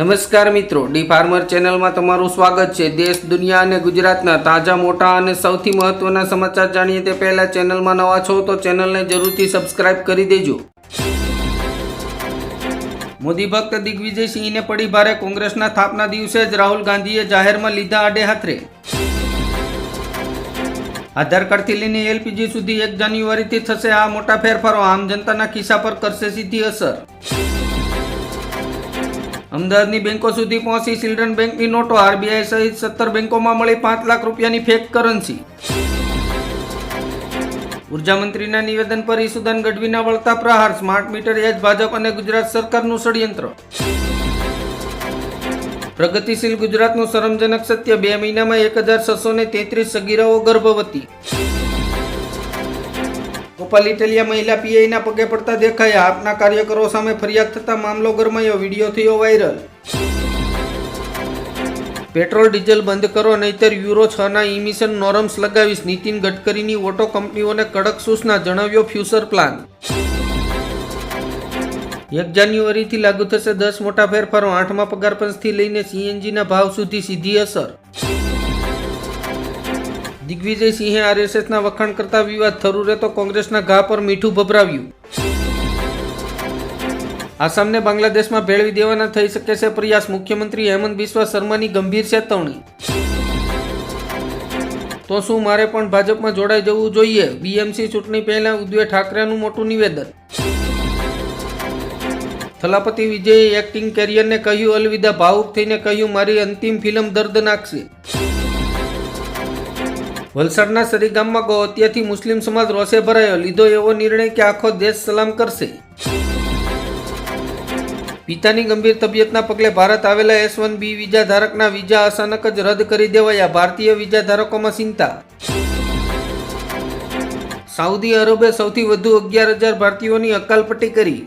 નમસ્કાર મિત્રો D farmer ચેનલમાં તમારું સ્વાગત છે. દેશ, દુનિયા અને ગુજરાતના તાજા, મોટા અને સૌથી મહત્વના સમાચાર જાણીએ તે પહેલા ચેનલમાં નવા છો તો ચેનલને જરૂરથી સબસ્ક્રાઇબ કરી દેજો. મોદી ભક્ત દિગ્વિજયસિંહને પડી ભારે કોંગ્રેસના સ્થાપના દિવસે જ રાહુલ ગાંધીએ જાહેરમાં લીધા આડે હાથરે. આધાર કાર્ડથી લઈને એલપીજી સુધી એક જાન્યુઆરીથી થશે આ મોટા ફેરફારો. આમ જનતાના ખિસ્સા પર કરશે સીધી અસર. અમદાવાદની બેંકો સુધી પહોંચી ચિલ્ડ્રન બેંકની નોટો આરબીઆઈ સહિત સત્તર બેંકોમાં મળી પાંચ લાખ રૂપિયાની ફેક કરન્સી ઊર્જા મંત્રીના નિવેદન પર ઈસુદાન ગઢવીના વળતા પ્રહાર સ્માર્ટ મીટર એજ ભાજપ અને ગુજરાત સરકારનું ષડયંત્ર. પ્રગતિશીલ ગુજરાતનું શરમજનક સત્ય, બે મહિનામાં એક હજાર છસો ને તેત્રીસ સગીરાઓ ગર્ભવતી. ગોપાલ મહિલા પીઆઈના પગે પડતા દેખાયા. આપના કાર્યકરો સામે ફરિયાદ થતા મામલો ગરમાયો. વીડિયો થયો વાયરલ. પેટ્રોલ, ડીઝલ બંધ કરો, નહીતર યુરો છ ના ઇમિશન નોર્મ્સ લગાવીશ. નીતિન ગડકરીની ઓટો કંપનીઓને કડક સૂચના જણાવ્યો ફ્યુચર પ્લાન. એક જાન્યુઆરીથી લાગુ થશે દસ મોટા ફેરફારો. આઠમા પગાર પંચથી લઈને સીએનજીના ભાવ સુધી સીધી અસર. દિગ્વિજયસિંહે આરએસએસના વખાણ કરતા વિવાદ થરૂરે તો કોંગ્રેસના ઘા પર મીઠું ભભરાવ્યું. આસામને બાંગ્લાદેશમાં ભેળવી દેવાના થઈ શકે છે પ્રયાસ, મુખ્યમંત્રી હેમંત બિસ્વા શર્માની ગંભીર ચેતવણી. તો શું મારે પણ ભાજપમાં જોડાઈ જવું જોઈએ? બીએમસી ચૂંટણી પહેલા ઉદ્વે ઠાકરેનું મોટું નિવેદન. થલાપતિ વિજયે એક્ટિંગ કેરિયરને કહ્યું, અલવિદા ભાવુક થઈને કહ્યું, મારી અંતિમ ફિલ્મ દર્દનાક છે વલસાડના સરીગામમાં ગો હત્યાથી મુસ્લિમ સમાજ રોષે ભરાયો. લીધો એવો નિર્ણય કે આખો દેશ સલામ કરશે. પિતાની ગંભીર તબિયતના પગલે ભારત આવેલા એસ વન બી વિઝા ધારકના વિઝા અચાનક જ રદ કરી દેવાયા. ભારતીય વિઝા ધારકોમાં ચિંતા. સાઉદી અરબે સૌથી વધુ અગિયાર હજાર ભારતીયોની અકાલપટ્ટી કરી.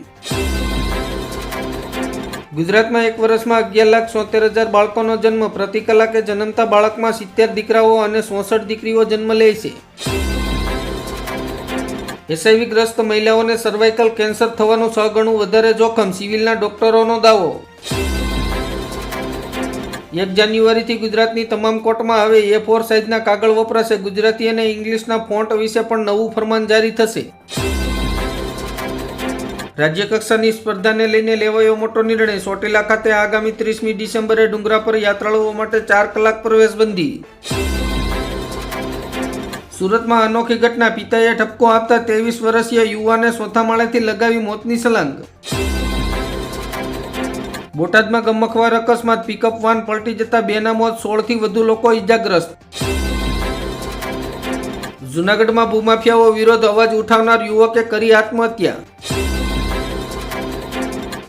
ગુજરાતમાં એક વર્ષમાં અગિયાર લાખ સોતેર હજાર બાળકોનો જન્મ, પ્રતિ કલાકે જન્મતા બાળકમાં સિત્તેર દીકરાઓ અને સોસઠ દીકરીઓ જન્મ લે છે. એસઆઈવી ગ્રસ્ત મહિલાઓને સર્વાઇકલ કેન્સર થવાનું છ ગણું વધારે જોખમ, સિવિલના ડોક્ટરોનો દાવો. એક જાન્યુઆરીથી ગુજરાતની તમામ કોર્ટમાં હવે એ ફોર સાઇઝના કાગળ વપરાશે. ગુજરાતી અને ઇંગ્લિશના ફોન્ટ વિશે પણ નવું ફરમાન જારી થશે. રાજ્ય કક્ષાની સ્પર્ધાને લઈને લેવાયો મોટો નિર્ણય. ચોટીલા ખાતે આગામી ત્રીસમી ડિસેમ્બરે ડુંગરા પર યાત્રાળુઓ માટે ચાર કલાક પ્રવેશબંધી. સુરતમાં અનોખી ઘટના. પિતાએ ઠપકો આપતા ત્રેવીસ વર્ષીય યુવાને માળેથી લગાવી મોતની સલંગ બોટાદમાં ગમખવાર અકસ્માત. પિકઅપ વાન પલટી જતા બેના મોત. સોળથી વધુ લોકો ઇજાગ્રસ્ત જુનાગઢમાં ભૂમાફિયાઓ વિરોધ અવાજ ઉઠાવનાર યુવકે કરી આત્મહત્યા.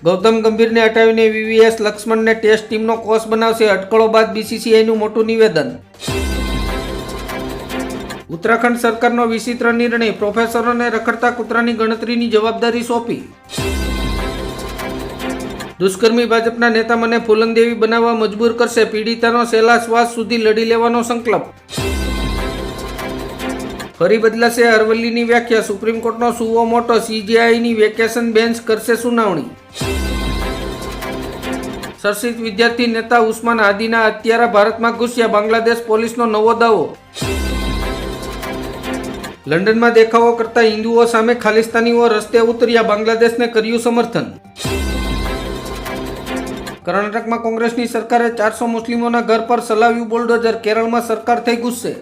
ગૌતમ ગંભીરને હટાવીને વીવીએસ લક્ષ્મણને ટેસ્ટ ટીમનો કોચ બનાવશે અટકળો બાદ બીસીસીઆઈનું મોટું નિવેદન. ઉત્તરાખંડ સરકારનો વિચિત્ર નિર્ણય, પ્રોફેસરોને રખડતા કૂતરાની ગણતરીની જવાબદારી સોંપી. દુષ્કર્મી ભાજપના નેતા મને ફૂલનદેવી બનાવવા મજબૂર કરશે, પીડિતાનો છેલ્લા શ્વાસ સુધી લડી લેવાનો સંકલ્પ. ફરી બદલાશે અરવલ્લીની વ્યાખ્યા, સુપ્રીમ કોર્ટનો સુવો મોટો, સીજીઆઈની વેકેશન બેન્ચ કરશે સુનાવણી. ચર્ચિત વિદ્યાર્થી નેતા ઉસ્માન આદિના હત્યારા ભારતમાં ઘૂસ્યા. બાંગ્લાદેશ પોલીસનો નવો દાવો. લંડનમાં દેખાવો કરતા હિન્દુઓ સામે ખાલિસ્તાનીઓ રસ્તે ઉતર્યા. બાંગ્લાદેશને કર્યું સમર્થન. કર્ણાટકમાં કોંગ્રેસની સરકારે ચારસો મુસ્લિમોના ઘર પર ચલાવ્યું બુલડોઝર. કેરળમાં સરકાર થઈ ગુસ્સે.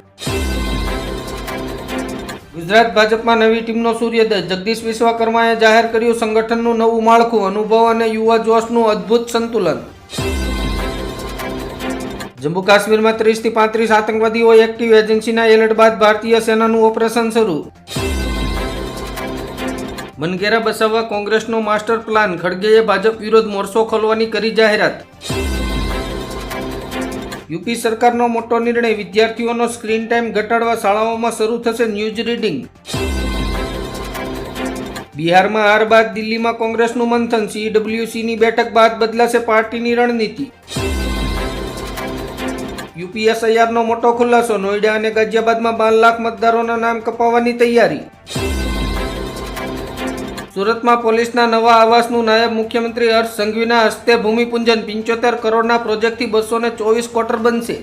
ગુજરાત ભાજપમાં નવી ટીમનો સૂર્યોદય. જગદીશ વિશ્વકર્માએ જાહેર કર્યું સંગઠનનું નવું માળખું, અનુભવ અને યુવા જોશનું અદ્ભુત સંતુલન. જમ્મુ કાશ્મીરમાં ત્રીસથી પાંત્રીસ આતંકવાદીઓ એક્ટિવ એજન્સીના એલર્ટ બાદ ભારતીય સેનાનું ઓપરેશન શરૂ. મનગેરા બસાવવા કોંગ્રેસનો માસ્ટર પ્લાન. ખડગેએ ભાજપ વિરોધ મોરચો ખોલવાની કરી જાહેરાત. યુપી સરકારનો મોટો નિર્ણય વિદ્યાર્થીઓનો સ્ક્રીન ટાઈમ ઘટાડવા શાળાઓમાં શરૂ થશે ન્યૂઝ રીડિંગ. બિહારમાં હાર બાદ દિલ્હીમાં કોંગ્રેસનું મંથન, સીડબ્લ્યુસીની બેઠક બાદ બદલાશે પાર્ટીની રણનીતિ. યુપીએસઆઈઆરનો મોટો ખુલાસો, નોઈડા અને ગાઝિયાબાદમાં બાર લાખ મતદારોના નામ કપાવવાની તૈયારી. સુરતમાં પોલીસના નવા આવાસનું નાયબ મુખ્યમંત્રી હર્ષ સંઘવીના હસ્તે ભૂમિપૂજન. પંચોતેર કરોડના પ્રોજેક્ટથી બસો ને ચોવીસ ક્વાર્ટર બનશે.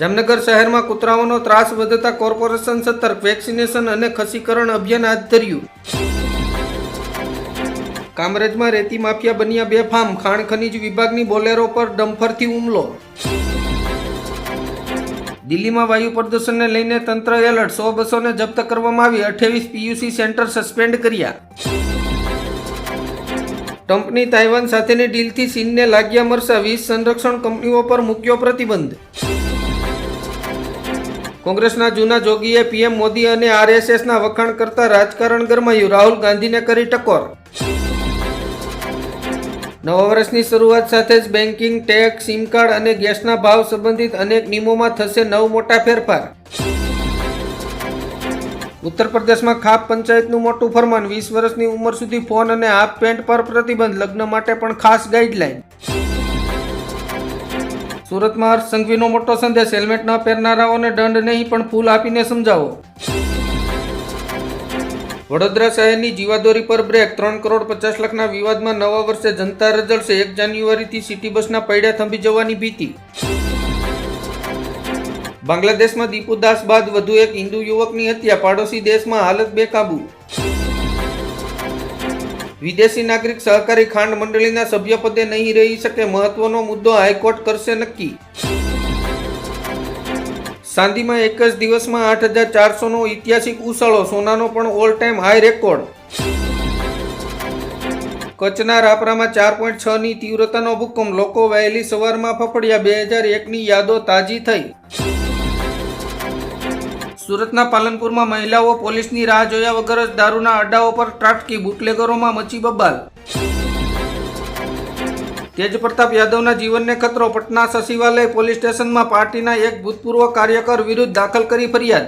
જામનગર શહેરમાં કૂતરાઓનો ત્રાસ વધતા કોર્પોરેશન સતર્ક. વેક્સિનેશન અને ખસીકરણ અભિયાન હાથ ધર્યું. કામરેજમાં રેતી માફિયા બન્યા બે ફાર્મ. ખાણ ખનીજ વિભાગની બોલેરો પર ડમ્ફરથી હુમલો. દિલ્હીમાં વાયુ પ્રદૂષણને લઈને તંત્ર એલર્ટ, સો બસોને જપ્ત કરવામાં આવી, અઠ્યાવીસ પીયુસી સેન્ટર સસ્પેન્ડ કર્યા. ટ્રમ્પની તાઇવાન સાથેની ડીલથી ચીનને લાગ્યા મરસા વીસ સંરક્ષણ કંપનીઓ પર મૂક્યો પ્રતિબંધ. કોંગ્રેસના જૂના જોગીએ પીએમ મોદી અને આરએસએસના વખાણ કરતા રાજકારણ ગરમાયું, રાહુલ ગાંધીને કરી ટકોર. નવા વર્ષની શરૂઆત સાથે જ બેન્કિંગ ટેક્સ સિમ કાર્ડ અને ગેસના ભાવ સંબંધિત અનેક નિયમોમાં થશે નવ મોટા ફેરફાર. ઉત્તર પ્રદેશમાં ખાપ પંચાયતનું મોટું ફરમાન, વીસ વર્ષની ઉંમર સુધી ફોન અને હાફ પેન્ટ પર પ્રતિબંધ, લગ્ન માટે પણ ખાસ ગાઈડલાઈન સુરતમાં હર્ષ સંઘવીનો મોટો સંદેશ, હેલ્મેટ ન પહેરનારાઓને દંડ નહીં, પણ ફૂલ આપીને સમજાવો. વડોદરા શહેરની જીવાદોરી પર બ્રેક. ત્રણ કરોડ પચાસ લાખના વિવાદમાં નવા વર્ષે જનતા રજળશે એક જાન્યુઆરીથી સિટી બસના પૈડા થંભી જવાની ભીતિ. બાંગ્લાદેશમાં દીપુ દાસ બાદ વધુ એક હિન્દુ યુવકની હત્યા. પાડોશી દેશમાં હાલત બેકાબુ. વિદેશી નાગરિક સહકારી ખાંડ મંડળીના સભ્યપદે નહીં રહી શકે મહત્વનો મુદ્દો હાઈકોર્ટ કરશે નક્કી. સાંધીમાં એક જ દિવસમાં આઠ હજાર ચારસોનો ઐતિહાસિક ઉછાળો, સોનાનો પણ ઓલ ટાઈમ હાઈ રેકોર્ડ કચ્છના રાપરામાં ચાર પોઈન્ટ છ ની તીવ્રતાનો ભૂકંપ, લોકો વહેલી સવારમાં ફફડ્યા, બે હજાર એકની યાદો તાજી થઈ. સુરતના પાલનપુરમાં મહિલાઓ પોલીસની રાહ જોયા વગર જ દારૂના અડ્ડાઓ પર ત્રાટકી, બુટલેગરોમાં મચી બબાલ. તેજ પ્રતાપ યાદવના જીવનને ખતરો. પટના સચિવાલય પોલીસ સ્ટેશનમાં પાર્ટીના એક ભૂતપૂર્વ કાર્યકર વિરુદ્ધ દાખલ કરી ફરિયાદ.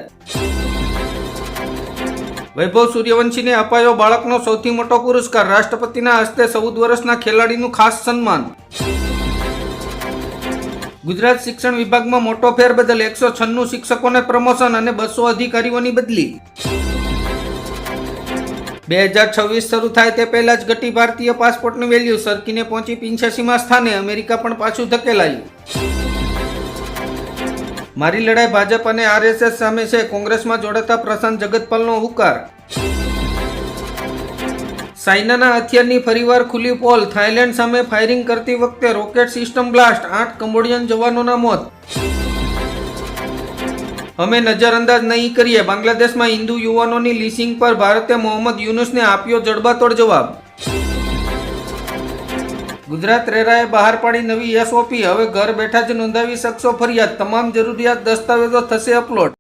વૈભવ સૂર્યવંશીને અપાયો બાળકનો સૌથી મોટો પુરસ્કાર. રાષ્ટ્રપતિના હસ્તે ચૌદ વર્ષના ખેલાડીનું ખાસ સન્માન. ગુજરાત શિક્ષણ વિભાગમાં મોટો ફેરબદલ એકસો છન્નું શિક્ષકોને પ્રમોશન અને બસો અધિકારીઓની બદલી. બે હજાર છવ્વીસ શરૂ થાય તે પહેલા જ ઘટી ભારતીય પાસપોર્ટની વેલ્યુ સરકીને પહોંચી પિંચ્યાસીમાં સ્થાને અમેરિકા પણ પાછું ધકેલાયું. મારી લડાઈ ભાજપ અને આરએસએસ સામે છે. કોંગ્રેસમાં જોડાતા પ્રશાંત જગતપાલનો હુકાર. સાયનાના હથિયારની ફરીવાર ખુલ્લી પોલ. થાઇલેન્ડ સામે ફાયરિંગ કરતી વખતે રોકેટ સિસ્ટમ બ્લાસ્ટ. આઠ કંબોડિયન જવાનોના મોત. અમે નજરઅંદાજ નહીં કરીએ. બાંગ્લાદેશમાં હિન્દુ યુવાનોની લીસિંગ પર ભારતે મોહમ્મદ યુનુસને આપ્યો જડબાતોડ જવાબ. ગુજરાત રેરાએ બહાર પાડી નવી એસઓપી. હવે ઘર બેઠા જ નોંધાવી શકશો ફરિયાદ. તમામ જરૂરિયાત, દસ્તાવેજો થશે અપલોડ.